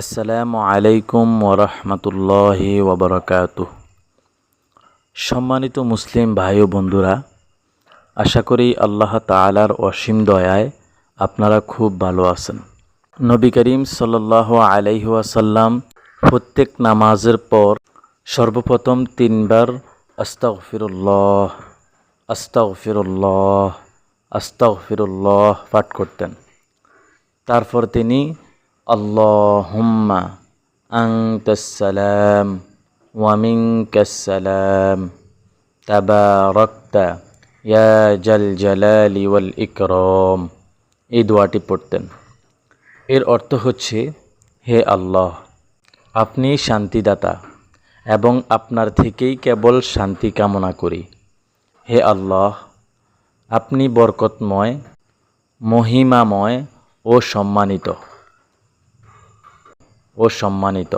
আসসালামু আলাইকুম ওরহমতুল্লাহি ওবরাকাত সম্মানিত মুসলিম ভাই ও বন্ধুরা, আশা করি আল্লাহ তালার অসীম দয়ায় আপনারা খুব ভালো আছেন। নবী করিম সাল্লাহ আলাইহি ওয়াসাল্লাম প্রত্যেক নামাজের পর সর্বপ্রথম তিনবার আস্তাগফিরুল্লাহ আস্তাগফিরুল্লাহ আস্তাগফিরুল্লাহ পাঠ করতেন। তারপর তিনি আংতাসালাম ওয়ামিনকাসালাম তাবারাকতা ইয়া জাল জালালি ওয়াল ইকরম এই দোয়াটি পড়তেন। এর অর্থ হচ্ছে, হে আল্লাহ, আপনি শান্তিদাতা এবং আপনার থেকেই কেবল শান্তি কামনা করি। হে আল্লাহ, আপনি বরকতময়, মহিমাময় ও সম্মানিত। ও সম্মানিত।